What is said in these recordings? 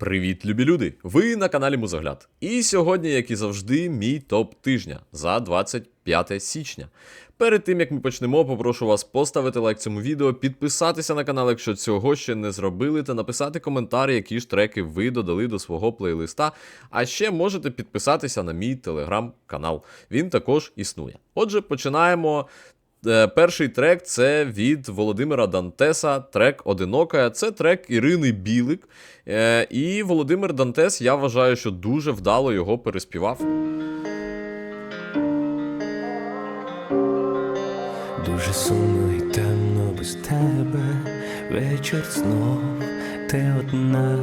Привіт, любі люди! Ви на каналі Музогляд. І сьогодні, як і завжди, мій топ тижня за 25 січня. Перед тим як ми почнемо, попрошу вас поставити лайк цьому відео, підписатися на канал, якщо цього ще не зробили, та написати коментар, які ж треки ви додали до свого плейлиста. А ще можете підписатися на мій телеграм-канал. Він також існує. Отже, починаємо. Е, Перший трек це від Володимира Дантеса, трек Одинока. Це трек Ірини Білик. Е, І Володимир Дантес, я вважаю, що дуже вдало його переспівав. Дуже сумно і темно без тебе, вечір знов ти одна,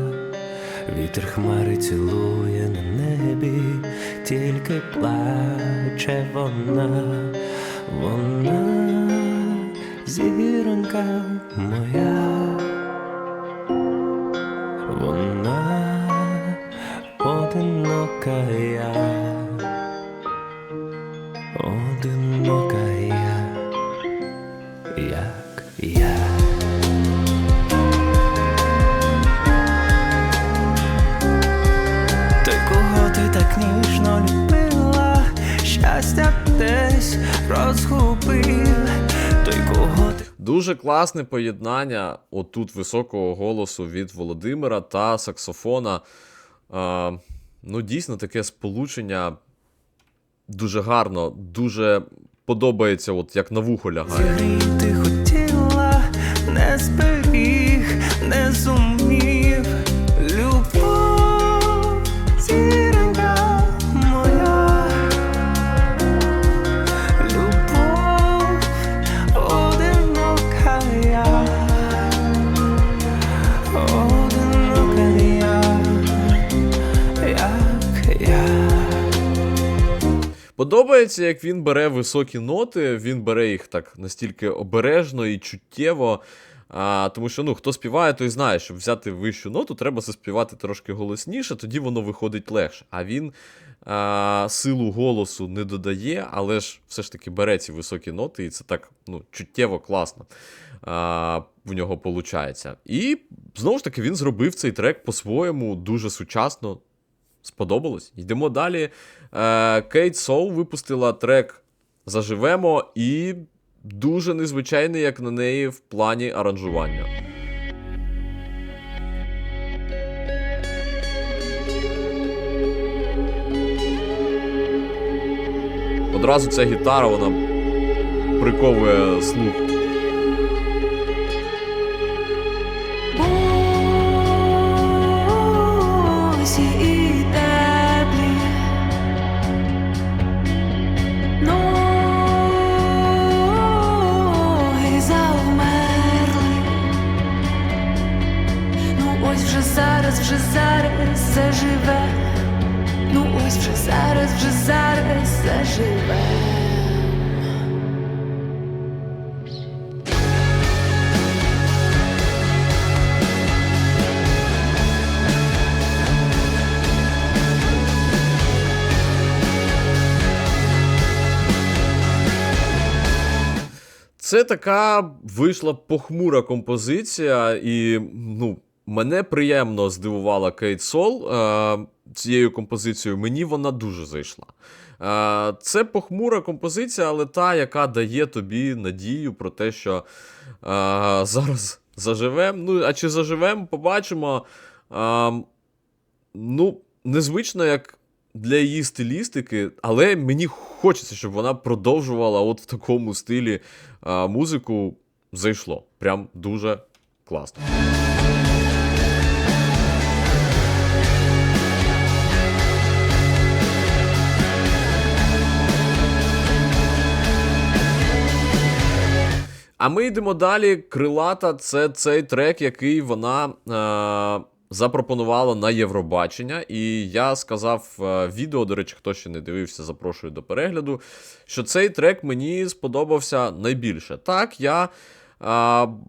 вітер хмари цілує на небі, тільки плаче вона, вона зіронька моя, Дуже класне поєднання отут високого голосу від Володимира та саксофона. А, ну, дійсно, таке сполучення дуже гарно, дуже подобається, от як на вухо лягає. Ти хотіла, не зберіг, не зумів. Подобається, як він бере високі ноти, він бере їх так настільки обережно і чуттєво. А, тому що ну, хто співає, той знає, щоб взяти вищу ноту, треба заспівати трошки голосніше, тоді воно виходить легше. А він а, силу голосу не додає, але ж все ж таки бере ці високі ноти, і це так ну, чуттєво класно а, в нього виходить. І знову ж таки він зробив цей трек по-своєму дуже сучасно, сподобалось. Йдемо далі. Е, Кейт Соу випустила трек Заживемо і дуже незвичайний, як на неї, в плані аранжування. Одразу ця гітара, вона приковує слух. Це така вийшла похмура композиція, і ну, мене приємно здивувала Кейт Сол е, цією композицією. Мені вона дуже зайшла. Е, це похмура композиція, але та, яка дає тобі надію про те, що е, зараз заживемо. Ну, а чи заживемо, побачимо. Е, ну, незвично, як для її стилістики, але мені хочеться, щоб вона продовжувала от в такому стилі музику. Зайшло. Прям дуже класно. А ми йдемо далі. Крилата це цей трек, який вона е, запропонувала на Євробачення. І я сказав е, відео, до речі, хто ще не дивився, запрошую до перегляду. Що цей трек мені сподобався найбільше. Так, я е,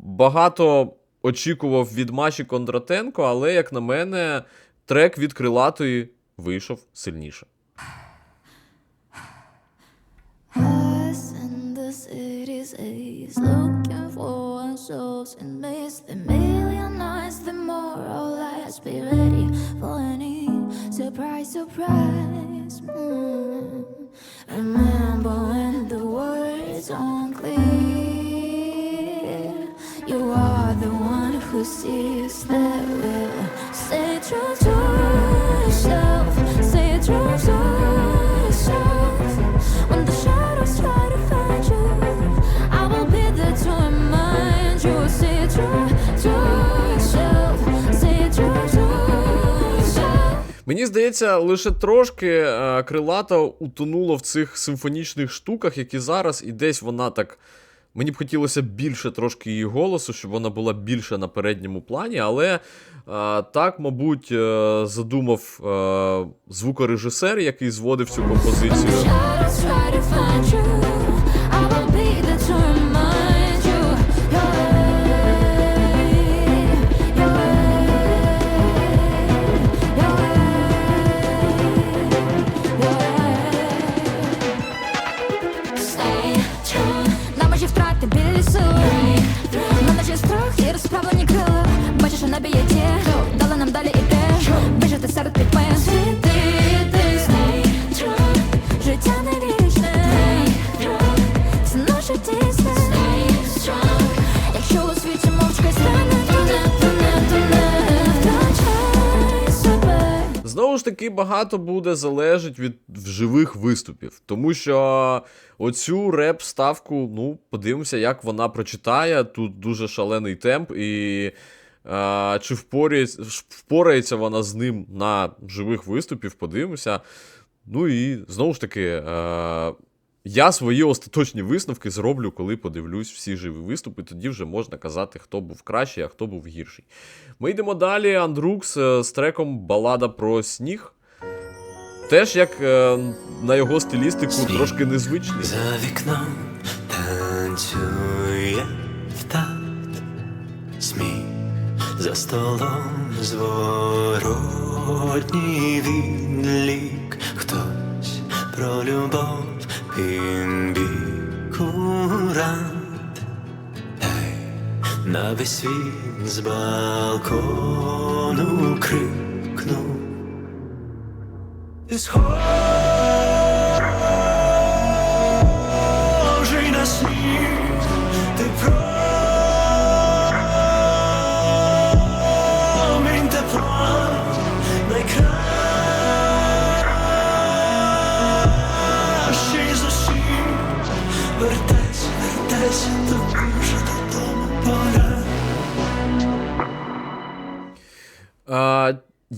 багато очікував від Маші Кондратенко, але, як на мене, трек від крилатої вийшов сильніше. Looking for last. Be ready for any surprise, surprise. Mm. Remember when the words aren't clear. You are the one who sees that will здається, лише трошки е, крилата утонула в цих симфонічних штуках, які зараз, і десь вона так. Мені б хотілося більше трошки її голосу, щоб вона була більше на передньому плані, але е, так, мабуть, е, задумав е, звукорежисер, який зводив цю композицію. Таки, багато буде залежить від живих виступів, тому що оцю реп-ставку, ну, подивимося, як вона прочитає. Тут дуже шалений темп, і е, чи впорається, впорається вона з ним на живих виступів, подивимося. Ну і знову ж таки, е, я свої остаточні висновки зроблю, коли подивлюсь всі живі виступи. Тоді вже можна казати, хто був кращий, а хто був гірший. Ми йдемо далі. Андрукс е, з треком Балада про сніг. Теж як е, на його стилістику Сніг. трошки незвичний. За вікном танцює в такт сміх за столом зворотній відлік хтось про любов він курант. Ей, на весь світ з балкону крикнув. Схожий на сніг,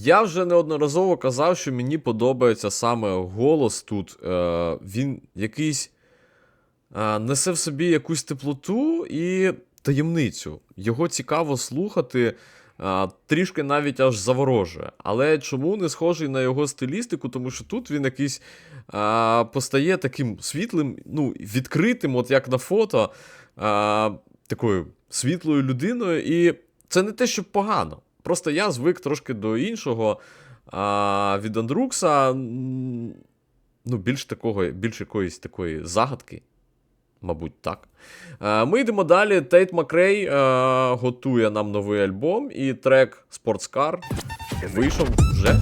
я вже неодноразово казав, що мені подобається саме голос тут. Е, він якийсь е, несе в собі якусь теплоту і таємницю. Його цікаво слухати. е, Трішки навіть аж заворожує. Але чому не схожий на його стилістику? Тому що тут він якийсь а, постає таким світлим, ну, відкритим, от як на фото, а, такою світлою людиною. І це не те, що погано. Просто я звик трошки до іншого а, від Андрукса. Ну, більш такого, більш якоїсь такої загадки. Мабуть, так. Е, Ми йдемо далі. Тейт Макрей е, готує нам новий альбом, і трек Sportscar вийшов вже.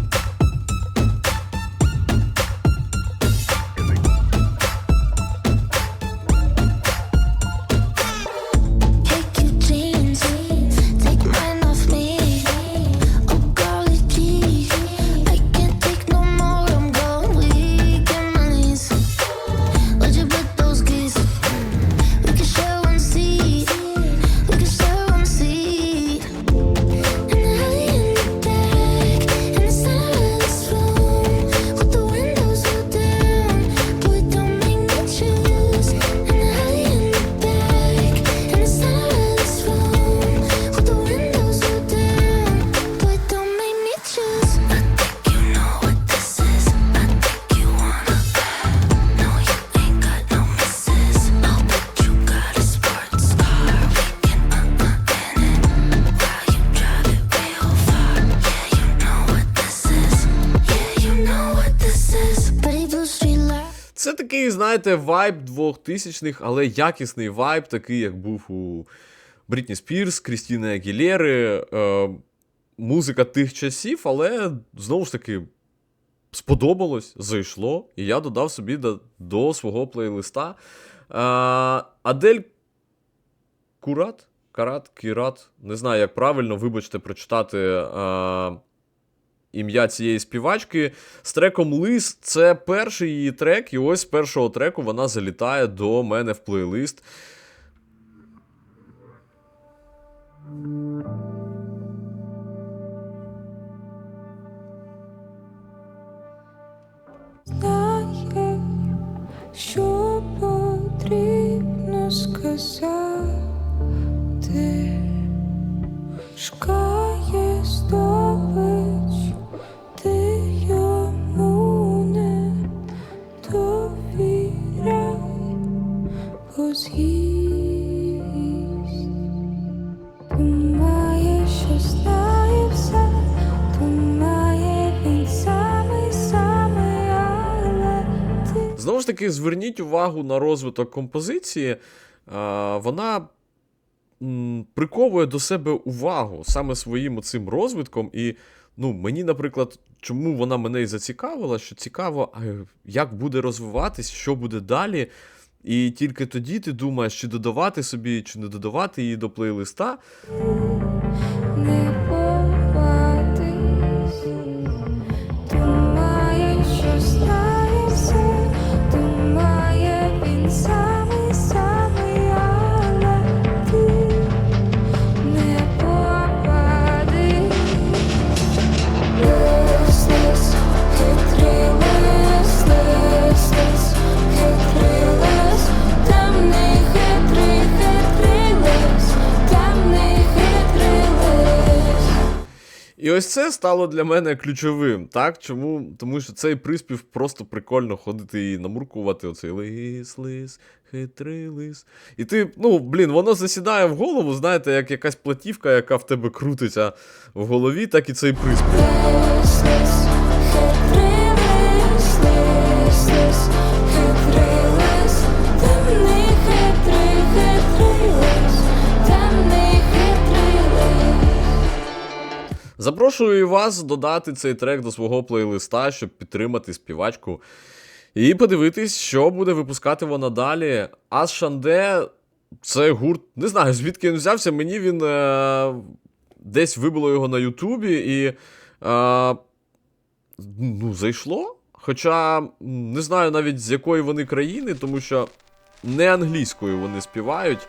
Це такий, знаєте, вайб 2000-х, але якісний вайб, такий, як був у Брітні Спірс, Крістіни Агілєри. Е, музика тих часів, але знову ж таки сподобалось, зайшло, і я додав собі до, до свого плейлиста. А, Адель Курат? Карат, Кірат, не знаю, як правильно, вибачте, прочитати а, ім'я цієї співачки. З треком Лис це перший її трек, і ось з першого треку вона залітає до мене в плейлист. знає, що потрібно сказати, зверніть увагу на розвиток композиції. Вона приковує до себе увагу саме своїм цим розвитком. І ну, мені, наприклад, чому вона мене і зацікавила, що цікаво, як буде розвиватись, що буде далі. І тільки тоді ти думаєш, чи додавати собі, чи не додавати її до плейлиста. І ось це стало для мене ключовим. Так? Чому? Тому що цей приспів просто прикольно ходити і намуркувати оцей лис, лис, хитрий лис. І ти, ну, блін, воно засідає в голову, знаєте, як якась платівка, яка в тебе крутиться в голові, так і цей приспів. Запрошую вас додати цей трек до свого плейлиста, щоб підтримати співачку. І подивитись, що буде випускати вона далі. Ас Шанде це гурт. Не знаю, звідки він взявся. Мені він е, десь вибило його на Ютубі і. Е, ну, зайшло. Хоча не знаю навіть з якої вони країни, тому що не англійською вони співають.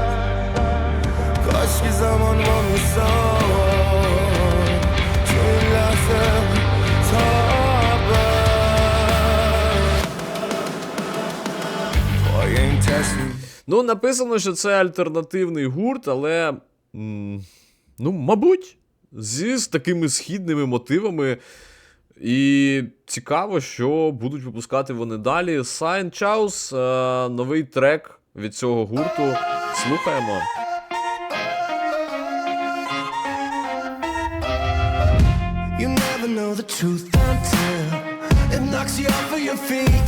someone want Ну, написано, що це альтернативний гурт, але. Ну, мабуть, зі з такими східними мотивами. І цікаво, що будуть випускати вони далі. Сайн Чаус, е, новий трек від цього гурту. Слухаємо. The truth until it knocks you off of your feet.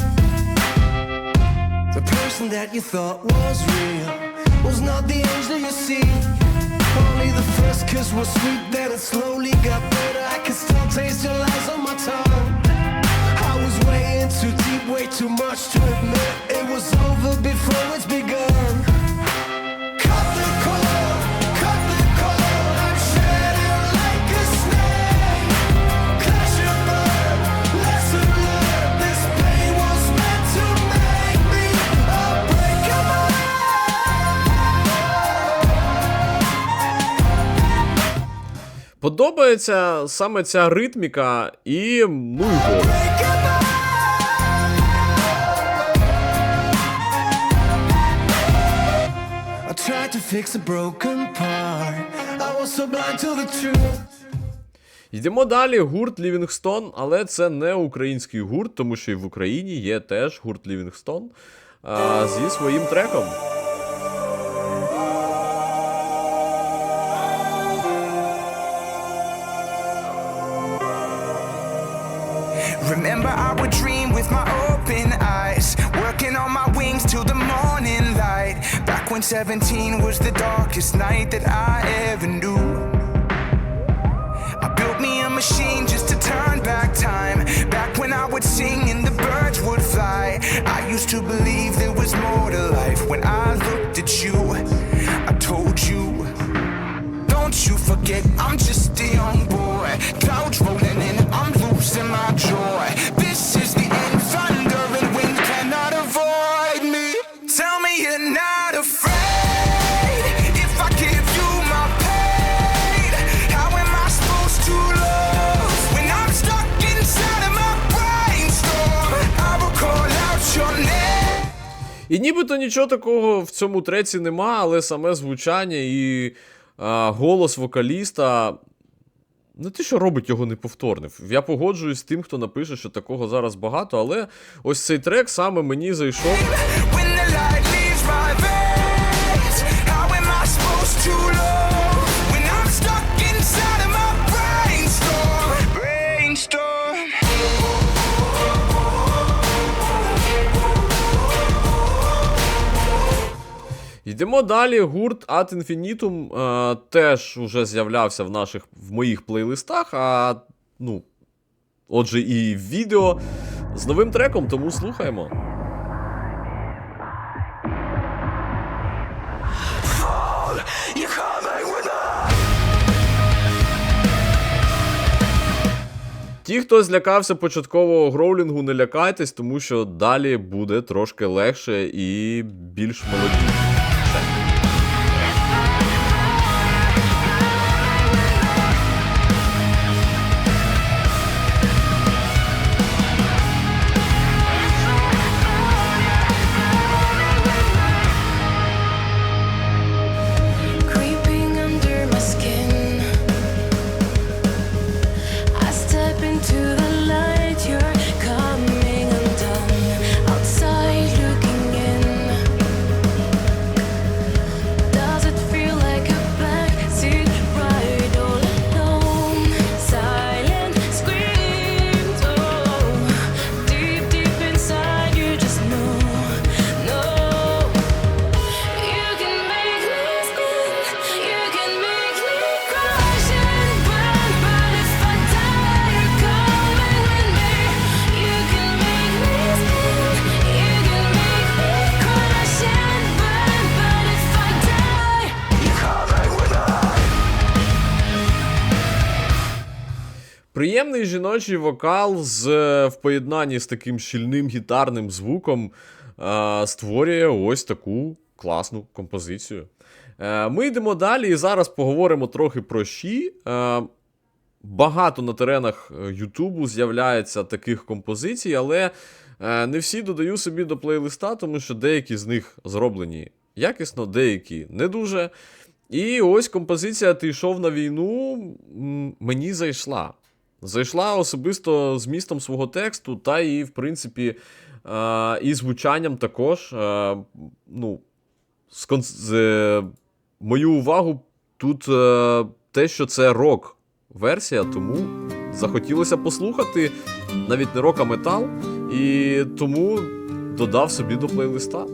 The person that you thought was real was not the angel you see. Only the first kiss was sweet, then it slowly got better. I can still taste your lies on my tongue. I was way in too deep, way too much to admit. Подобається саме ця ритміка і ну і голос. Йдемо далі. Гурт Лівінгстон, але це не український гурт, тому що і в Україні є теж гурт Лівінгстон а, зі своїм треком. 17 was the darkest night that I ever knew. I built me a machine just to turn back time. Back when I would sing and the birds would fly. I used to believe there was more to life. When I looked at you, I told you. Don't you forget, I'm just a young boy. Clouds rolling in, I'm losing my joy. І нібито нічого такого в цьому треці нема, але саме звучання і а, голос вокаліста. Не те, що робить його неповторним. Я погоджуюсь з тим, хто напише, що такого зараз багато, але ось цей трек саме мені зайшов. Йдемо далі. Гурт Ad Infinitum е, теж уже з'являвся в наших в моїх плейлистах. А ну, отже, і відео з новим треком, тому слухаємо. Ті, хто злякався початкового гроулінгу, не лякайтесь, тому що далі буде трошки легше і більш молодіше. Bye. Приємний жіночий вокал з, е, в поєднанні з таким щільним гітарним звуком е, створює ось таку класну композицію. Е, ми йдемо далі і зараз поговоримо трохи про щі. Е, багато на теренах е, Ютубу з'являється таких композицій, але е, не всі додаю собі до плейлиста, тому що деякі з них зроблені якісно, деякі не дуже. І ось композиція Ти йшов на війну мені зайшла. Зайшла особисто з містом свого тексту, та і, в принципі, е, і звучанням також. Е, ну, скон... з, е, мою увагу тут е, те, що це рок-версія, тому захотілося послухати навіть не рок, а метал. І тому додав собі до плейлиста.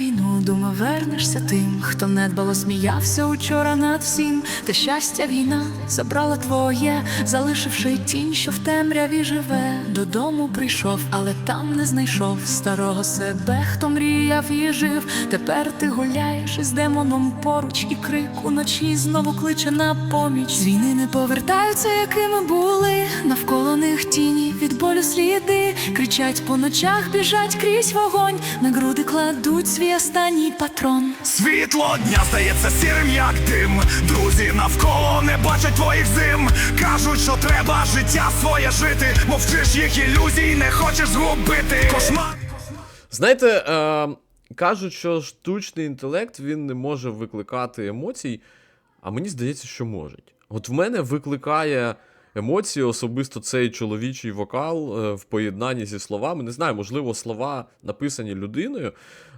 Війну, думав, вернешся тим, хто недбало сміявся учора над всім. Те щастя, війна забрала твоє, залишивши тінь, що в темряві живе. Додому прийшов, але там не знайшов старого себе, хто мріяв і жив. Тепер ти гуляєш із демоном поруч, і крик уночі знову кличе на поміч. З війни не повертаються, якими були. Навколо них тіні від болю сліди. Кричать по ночах, біжать крізь вогонь, на груди кладуть свій останній патрон. Світло дня стається сірим, як дим. Друзі навколо не бачать твоїх зим. Кажуть, що треба життя своє жити. Мовчиш їх ілюзій, не хочеш згубити. Кошмар. Знаєте, е, кажуть, що штучний інтелект він не може викликати емоцій, а мені здається, що може. От в мене викликає емоції особисто цей чоловічий вокал е, в поєднанні зі словами. Не знаю, можливо, слова написані людиною,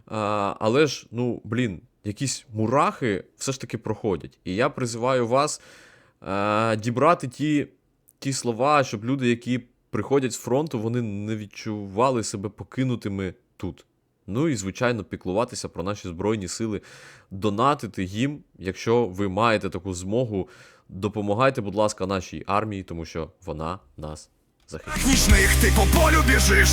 але ж, ну, блін, якісь мурахи все ж таки проходять. І я призиваю вас е, дібрати ті, ті слова, щоб люди, які приходять з фронту, вони не відчували себе покинутими тут. Ну і, звичайно, піклуватися про наші Збройні Сили, донатити їм, якщо ви маєте таку змогу. Допомагайте, будь ласка, нашій армії, тому що вона нас. Нічних ти по полю біжиш,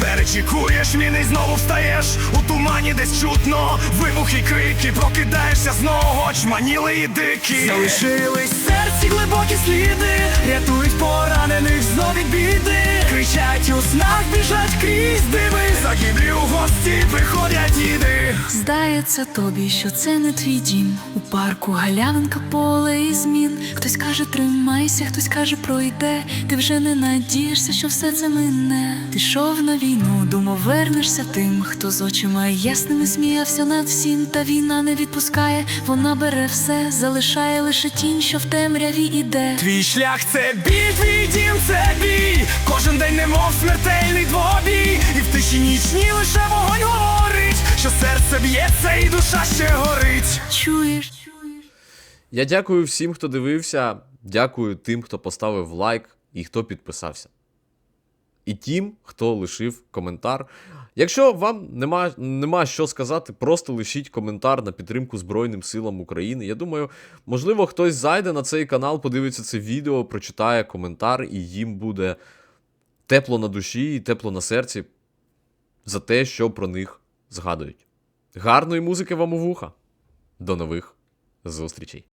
перечікуєш, міни знову встаєш. У тумані десь чутно, вибухи, крики, прокидаєшся знову, очманіли і дикі. Залишились серці глибокі сліди, рятують поранених знов від біди. Кричать у снах, біжать крізь диви. Загиблі у гості приходять діди. Здається тобі, що це не твій дім. У парку галявинка, поле і змін. Хтось каже, тримайся, хтось каже, пройде. Ти вже не надієшся, що все це мине. Ти йшов на війну, думав, вернешся тим, хто з очима ясними сміявся над всім. Та війна не відпускає, вона бере все, залишає лише тінь, що в темряві іде. Твій шлях це біль, твій дім це бій. Кожен день немов смертельний двобій. І в тиші нічні лише вогонь говорить, що серце б'ється і душа ще горить. Чуєш? Я дякую всім, хто дивився. Дякую тим, хто поставив лайк і хто підписався. І тим, хто лишив коментар. Якщо вам нема, нема що сказати, просто лишіть коментар на підтримку Збройним силам України. Я думаю, можливо, хтось зайде на цей канал, подивиться це відео, прочитає коментар, і їм буде тепло на душі і тепло на серці за те, що про них згадують. Гарної музики вам у вуха. До нових зустрічей!